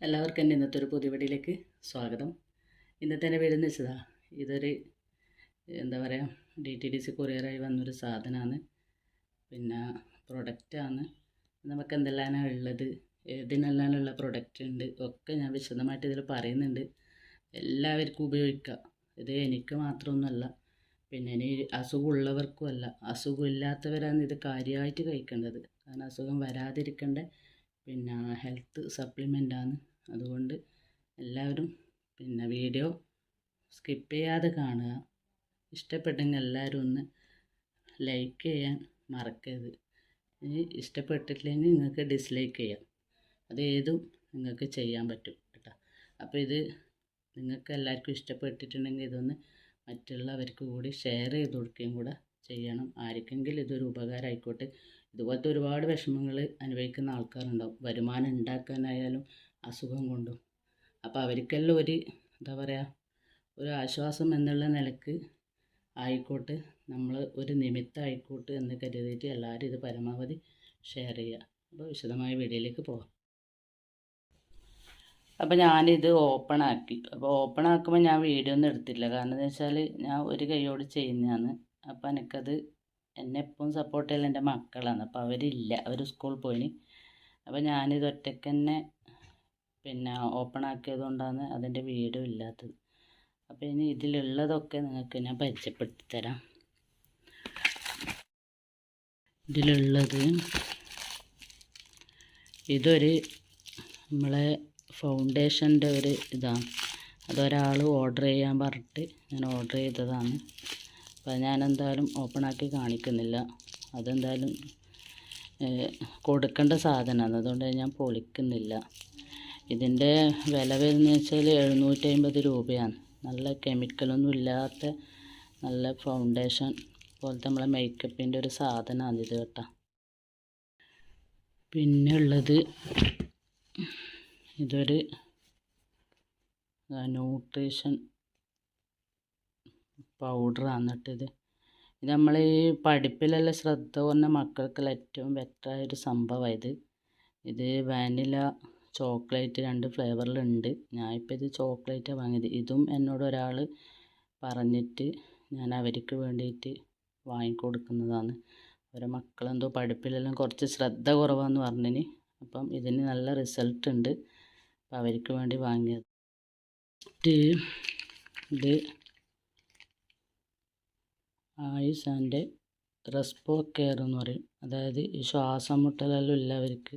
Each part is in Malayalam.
എല്ലാവർക്കും എന്റെ ഇന്നത്തെ ഒരു പുതിയ വീഡിയോയിലേക്ക് സ്വാഗതം. ഇന്നത്തെ എന്റെ വീടെന്ന് വെച്ചതാ ഇതൊരു എന്താ പറയുക ഡി ടി ഡി സി കൊറിയറായി വന്നൊരു സാധനമാണ് പിന്നെ പ്രൊഡക്റ്റാണ് നമുക്ക് എന്തെല്ലാമാണ് ഉള്ളത് ഏതിനെല്ലാമുള്ള പ്രൊഡക്റ്റ് ഉണ്ട് ഒക്കെ ഞാൻ വിശദമായിട്ട് ഇതിൽ പറയുന്നുണ്ട്. എല്ലാവർക്കും ഉപയോഗിക്കാം. ഇത് എനിക്ക് മാത്രമൊന്നുമല്ല പിന്നെ ഇനി അസുഖമുള്ളവർക്കും അല്ല അസുഖമില്ലാത്തവരാണ് ഇത് കാര്യമായിട്ട് കഴിക്കേണ്ടത്. കാരണം അസുഖം വരാതിരിക്കേണ്ട. പിന്നെ ഹെൽത്ത് സപ്ലിമെന്റാണ് അതുകൊണ്ട് എല്ലാവരും പിന്നെ വീഡിയോ സ്കിപ്പ് ചെയ്യാതെ കാണുക. ഇഷ്ടപ്പെട്ടെങ്കിൽ എല്ലാവരും ഒന്ന് ലൈക്ക് ചെയ്യാൻ മറക്കരുത്. ഇനി ഇഷ്ടപ്പെട്ടിട്ടില്ലെങ്കിൽ നിങ്ങൾക്ക് ഡിസ്ലൈക്ക് ചെയ്യാം. അത് ഏതും നിങ്ങൾക്ക് ചെയ്യാൻ പറ്റും കേട്ടോ. അപ്പോൾ ഇത് നിങ്ങൾക്ക് എല്ലാവർക്കും ഇഷ്ടപ്പെട്ടിട്ടുണ്ടെങ്കിൽ ഇതൊന്ന് മറ്റുള്ളവർക്ക് കൂടി ഷെയർ ചെയ്ത് കൊടുക്കുകയും കൂടെ ചെയ്യണം. ആർക്കെങ്കിലും ഇതൊരു ഉപകാരമായിക്കോട്ടെ ഇതുപോലത്തെ ഒരുപാട് വിഷമങ്ങൾ അനുഭവിക്കുന്ന ആൾക്കാരുണ്ടാവും. വരുമാനം ഉണ്ടാക്കാനായാലും അസുഖം കൊണ്ടും. അപ്പോൾ അവർക്കെല്ലാം ഒരു എന്താ പറയുക ഒരു ആശ്വാസം എന്നുള്ള നിലയ്ക്ക് ആയിക്കോട്ടെ നമ്മൾ ഒരു നിമിത്തമായിക്കോട്ടെ എന്ന് കരുതിയിട്ട് എല്ലാവരും ഇത് പരമാവധി ഷെയർ ചെയ്യുക അപ്പോൾ വിശദമായ വീഡിയോയിലേക്ക് പോകാം അപ്പോൾ ഞാനിത് ഓപ്പൺ ആക്കി. അപ്പോൾ ഓപ്പൺ ആക്കുമ്പോൾ ഞാൻ വീഡിയോ ഒന്നും എടുത്തില്ല. കാരണം എന്താണെന്ന് വെച്ചാൽ ഞാൻ ഒരു കൈയോട് ചെയ്യുന്നതാണ്. അപ്പോൾ എനിക്കത് എന്നെ എപ്പോഴും സപ്പോർട്ട് ചെയ്യൽ എന്റെ മക്കളാണ്. അപ്പോൾ അവരില്ല. അവർ സ്കൂളിൽ പോയിന്. അപ്പോൾ ഞാനിത് ഒറ്റയ്ക്ക് തന്നെ പിന്നെ ഓപ്പൺ ആക്കിയത് കൊണ്ടാണ് അതിന്റെ വീഡിയോ ഇല്ലാത്തത്. അപ്പോൾ ഇനി ഇതിലുള്ളതൊക്കെ നിങ്ങൾക്ക് ഞാൻ പരിചയപ്പെടുത്തി തരാം. ഇതിലുള്ളത് ഇതൊരു നമ്മളെ ഫൗണ്ടേഷന്റെ ഒരു ഇതാണ്. അതൊരാൾ ഓർഡർ ചെയ്യാൻ പറഞ്ഞിട്ട് ഞാൻ ഓർഡർ ചെയ്തതാണ്. എന്തായാലും ഓപ്പൺ ആക്കി കാണിക്കുന്നില്ല. അതെന്തായാലും കൊടുക്കേണ്ട സാധനമാണ്. അതുകൊണ്ട് ഞാൻ പൊളിക്കുന്നില്ല. ഇതിന്റെ വില വരുന്നത് വെച്ചാൽ എഴുന്നൂറ്റി രൂപയാണ്. നല്ല കെമിക്കലൊന്നും ഇല്ലാത്ത നല്ല ഫൗണ്ടേഷൻ പോലത്തെ നമ്മളെ മേക്കപ്പിന്റെ ഒരു സാധനമാണ് ഇത് കേട്ടോ. പിന്നെ ഉള്ളത് ഇതൊരു ന്യൂട്രീഷൻ പൗഡറാണ് കേട്ടത് ഇത്. നമ്മൾ ഈ പഠിപ്പിലെല്ലാം ശ്രദ്ധ കുറഞ്ഞ മക്കൾക്കുള്ള ഏറ്റവും ബെറ്ററായൊരു സംഭവമാണ് ഇത്. ഇത് വാനില ചോക്ലേറ്റ് രണ്ട് ഫ്ലേവറിലുണ്ട് ഞാനിപ്പോൾ ഇത് ചോക്ലേറ്റാണ് വാങ്ങിയത്. ഇതും എന്നോട് ഒരാൾ പറഞ്ഞിട്ട് ഞാൻ അവർക്ക് വേണ്ടിയിട്ട് വാങ്ങിക്കൊടുക്കുന്നതാണ്. ഓരോ മക്കളെന്തോ പഠിപ്പിലെല്ലാം കുറച്ച് ശ്രദ്ധ കുറവാന്ന് പറഞ്ഞിന്. അപ്പം ഇതിന് നല്ല റിസൾട്ട് ഉണ്ട് അപ്പം അവർക്ക് വേണ്ടി വാങ്ങിയത്. ഇത് ആയുസ് ആൻഡ് റെസ്പോ കെയർ എന്ന് പറയും. അതായത് ഈ ശ്വാസം മുട്ടലെല്ലാം ഉള്ളവർക്ക്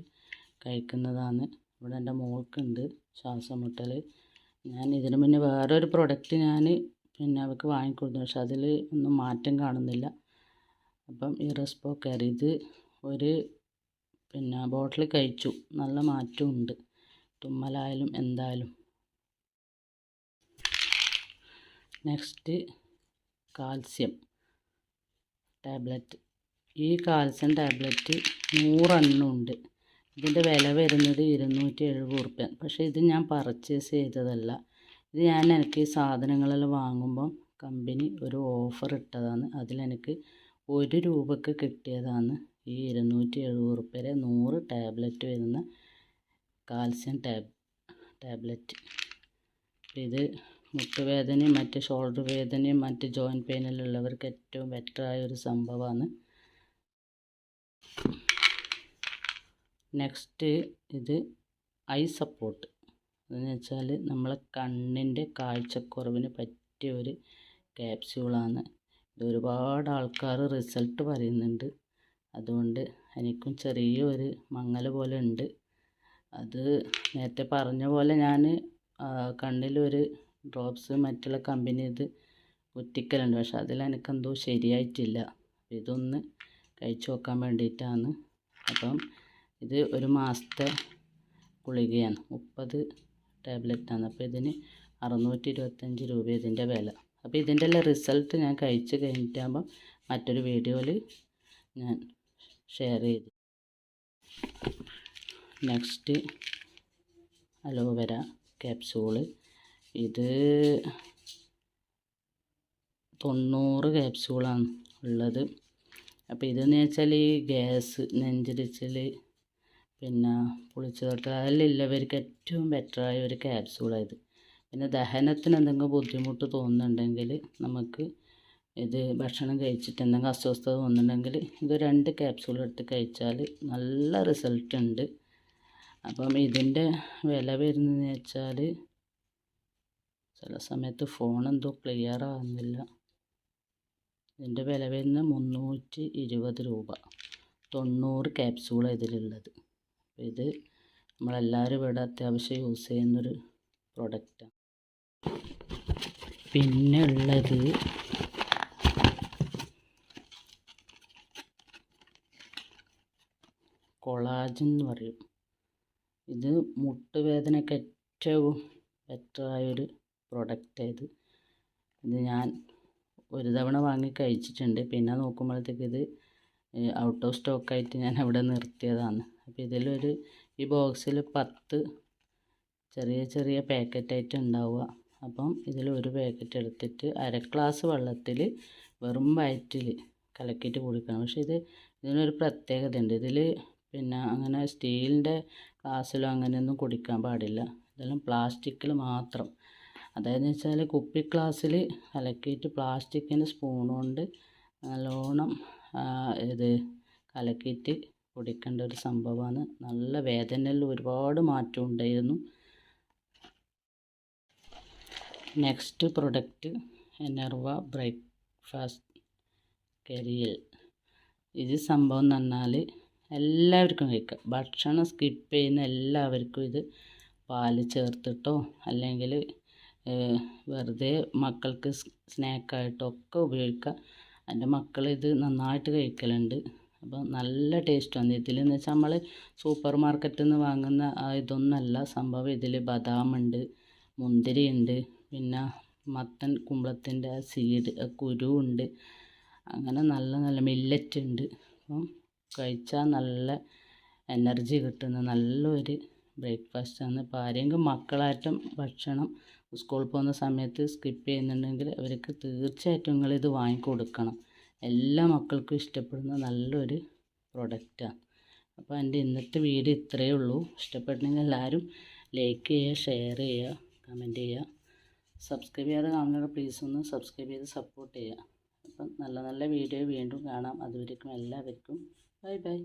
കഴിക്കുന്നതാണ്. ഇവിടെ എന്റെ മോൾക്കുണ്ട് ശ്വാസം മുട്ടൽ ഞാൻ ഇതിന് മുന്നേ വേറൊരു പ്രൊഡക്റ്റ് ഞാൻ പിന്നെ അവർക്ക് വാങ്ങിക്കൊടുത്തു. പക്ഷെ അതിൽ ഒന്നും മാറ്റം കാണുന്നില്ല. അപ്പം ഈ റെസ്പോ കെയർ ഇത് ഒരു പിന്നെ ബോട്ടിൽ കഴിച്ചു. നല്ല മാറ്റമുണ്ട്. തുമ്മലായാലും എന്തായാലും. Next calcium. ടാബ്ലറ്റ് ഈ കാൽസ്യം ടാബ്ലറ്റ് നൂറെണ്ണം ഉണ്ട് ഇതിന്റെ വില വരുന്നത് ഇരുന്നൂറ്റി എഴുപത് റുപ്യ പക്ഷേ ഇത് ഞാൻ പർച്ചേസ് ചെയ്തതല്ല. ഇത് ഞാൻ എനിക്ക് സാധനങ്ങളെല്ലാം വാങ്ങുമ്പം കമ്പനി ഒരു ഓഫർ ഇട്ടതാണ്. അതിലെനിക്ക് ഒരു രൂപക്ക് കിട്ടിയതാണ് ഈ ഇരുന്നൂറ്റി എഴുപത് റുപ്യയിലെ നൂറ് ടാബ്ലറ്റ് വരുന്ന കാൽസ്യം ടാബ് ടാബ്ലറ്റ് ഇത് മുട്ടുവേദനയും മറ്റ് ഷോൾഡർ വേദനയും മറ്റ് ജോയിന്റ് പെയിനിലുള്ളവർക്ക് ഏറ്റവും ബെറ്ററായ ഒരു സംഭവമാണ്. നെക്സ്റ്റ് ഇത് ഐ സപ്പോർട്ട് എന്ന് വെച്ചാൽ നമ്മളെ കണ്ണിന്റെ കാഴ്ചക്കുറവിന് പറ്റിയ ഒരു ക്യാപ്സ്യൂളാണ് ഇത് ഒരുപാട് ആൾക്കാർ റിസൾട്ട് പറയുന്നുണ്ട്. അതുകൊണ്ട് എനിക്കും ചെറിയൊരു മങ്ങൽ പോലെ ഉണ്ട്. അത് നേരത്തെ പറഞ്ഞ പോലെ ഞാൻ കണ്ണിലൊരു ഡ്രോപ്സ് മറ്റുള്ള കമ്പനി ഇത് കുത്തിക്കലുണ്ട് പക്ഷെ അതിൽ എനിക്കെന്തോ ശരിയായിട്ടില്ല. ഇതൊന്ന് കഴിച്ചു നോക്കാൻ വേണ്ടിയിട്ടാണ്. അപ്പം ഇത് ഒരു മാസത്തെ ഗുളികയാണ്. മുപ്പത് ടാബ്ലറ്റാണ്. അപ്പോൾ ഇതിന് അറുന്നൂറ്റി ഇരുപത്തഞ്ച് രൂപ ഇതിന്റെ വില. അപ്പോൾ ഇതിന്റെ എല്ലാം റിസൾട്ട് ഞാൻ കഴിച്ച് കഴിഞ്ഞിട്ടാകുമ്പം മറ്റൊരു വീഡിയോയിൽ ഞാൻ ഷെയർ ചെയ്തു. നെക്സ്റ്റ് അലോവേര ക്യാപ്സൂൾ ഇത് തൊണ്ണൂറ് ക്യാപ്സൂളാണ് ഉള്ളത്. അപ്പോൾ ഇതെന്ന് വെച്ചാൽ ഈ ഗ്യാസ് നെഞ്ചരിച്ചൽ പിന്നെ പുളിച്ചു തൊട്ട് അതിലുള്ളവർക്ക് ഏറ്റവും ബെറ്ററായ ഒരു ക്യാപ്സൂളായത് പിന്നെ ദഹനത്തിന് എന്തെങ്കിലും ബുദ്ധിമുട്ട് തോന്നുന്നുണ്ടെങ്കിൽ നമുക്ക് ഇത് ഭക്ഷണം കഴിച്ചിട്ട് എന്തെങ്കിലും അസ്വസ്ഥത തോന്നുന്നുണ്ടെങ്കിൽ ഇത് രണ്ട് ക്യാപ്സൂൾ എടുത്ത് കഴിച്ചാൽ നല്ല റിസൾട്ട് ഉണ്ട്. അപ്പം ഇതിന്റെ വില വരുന്നതെന്ന് വെച്ചാൽ ചില സമയത്ത് ഫോൺ എന്തോ ക്ലിയർ ആകുന്നില്ല ഇതിന്റെ വില വരുന്ന മുന്നൂറ്റി ഇരുപത് രൂപ. തൊണ്ണൂറ് ക്യാപ്സൂളാണ് ഇതിലുള്ളത്. ഇത് നമ്മളെല്ലാവരും ഇവിടെ അത്യാവശ്യം യൂസ് ചെയ്യുന്നൊരു പ്രൊഡക്റ്റാണ് പിന്നെ ഉള്ളത് കൊളാജൻ എന്ന് പറയും. ഇത് മുട്ടുവേദനയ്ക്ക് ഏറ്റവും ബെറ്ററായൊരു പ്രൊഡക്റ്റാണ് ഇത് ഇത് ഞാൻ ഒരു തവണ വാങ്ങി കഴിച്ചിട്ടുണ്ട്. പിന്നെ നോക്കുമ്പോഴത്തേക്ക് ഇത് ഔട്ട് ഓഫ് സ്റ്റോക്കായിട്ട് ഞാൻ അവിടെ നിർത്തിയതാണ്. അപ്പോൾ ഇതിലൊരു ഈ ബോക്സിൽ പത്ത് ചെറിയ ചെറിയ പാക്കറ്റായിട്ട് ഉണ്ടാവുക. അപ്പം ഇതിൽ ഒരു പാക്കറ്റ് എടുത്തിട്ട് അര ഗ്ലാസ് വെള്ളത്തിൽ വെറും വയറ്റിൽ കലക്കിയിട്ട് കുടിക്കണം. പക്ഷേ ഇത് ഇതിനൊരു പ്രത്യേകത ഉണ്ട് ഇതിൽ പിന്നെ അങ്ങനെ സ്റ്റീലിന്റെ ഗ്ലാസ്സിലോ അങ്ങനെയൊന്നും കുടിക്കാൻ പാടില്ല. ഇതെല്ലാം പ്ലാസ്റ്റിക്കിൽ മാത്രം. അതായത് വെച്ചാൽ കുപ്പി ഗ്ലാസ്സിൽ കലക്കിയിട്ട് പ്ലാസ്റ്റിക്കിന്റെ സ്പൂൺ കൊണ്ട് നല്ലോണം ഇത് കലക്കിയിട്ട് കുടിക്കേണ്ട ഒരു സംഭവമാണ് നല്ല വേദനയിൽ ഒരുപാട് മാറ്റം ഉണ്ടായിരുന്നു. നെക്സ്റ്റ് പ്രൊഡക്റ്റ് എനർവ ബ്രേക്ക്ഫാസ്റ്റ് കരിയൽ. ഇത് സംഭവം എന്ന് പറഞ്ഞാൽ എല്ലാവർക്കും കഴിക്കാം. ഭക്ഷണം സ്കിപ്പ് ചെയ്യുന്ന എല്ലാവർക്കും ഇത് പാൽ ചേർത്തിട്ടോ അല്ലെങ്കിൽ വെറുതെ മക്കൾക്ക് സ്നാക്കായിട്ടൊക്കെ ഉപയോഗിക്കാം. എന്റെ മക്കൾ ഇത് നന്നായിട്ട് കഴിക്കലുണ്ട്. അപ്പോൾ നല്ല ടേസ്റ്റ്. വന്നു ഇതിലെന്ന് വെച്ചാൽ നമ്മൾ സൂപ്പർ മാർക്കറ്റിൽ നിന്ന് വാങ്ങുന്ന ഇതൊന്നല്ല. സംഭവം ഇതിൽ ബദാമുണ്ട് മുന്തിരിയുണ്ട് പിന്നെ മത്തൻ കുമ്പളത്തിന്റെ സീഡ് കുരുവുണ്ട്. അങ്ങനെ നല്ല നല്ല മില്ലറ്റ് ഉണ്ട്. അപ്പം കഴിച്ചാൽ നല്ല എനർജി കിട്ടുന്ന നല്ലൊരു ബ്രേക്ക്ഫാസ്റ്റാണ് ഇപ്പോൾ ആരെങ്കിലും മക്കളായിട്ടും ഭക്ഷണം സ്കൂളിൽ പോകുന്ന സമയത്ത് സ്കിപ്പ് ചെയ്യുന്നുണ്ടെങ്കിൽ അവർക്ക് തീർച്ചയായിട്ടും നിങ്ങളിത് വാങ്ങിക്കൊടുക്കണം. എല്ലാ മക്കൾക്കും ഇഷ്ടപ്പെടുന്ന നല്ലൊരു പ്രൊഡക്റ്റാണ് അപ്പോൾ എന്റെ ഇന്നത്തെ വീഡിയോ ഇത്രയേ ഉള്ളൂ. ഇഷ്ടപ്പെട്ടെങ്കിൽ എല്ലാവരും ലൈക്ക് ചെയ്യുക ഷെയർ ചെയ്യുക കമന്റ് ചെയ്യുക. സബ്സ്ക്രൈബ് ചെയ്യാതെ കാണുന്നവർ പ്ലീസ് ഒന്ന് സബ്സ്ക്രൈബ് ചെയ്ത് സപ്പോർട്ട് ചെയ്യുക. അപ്പം നല്ല നല്ല വീഡിയോ വീണ്ടും കാണാം. അതുവരേക്കും എല്ലാവർക്കും. Bye bye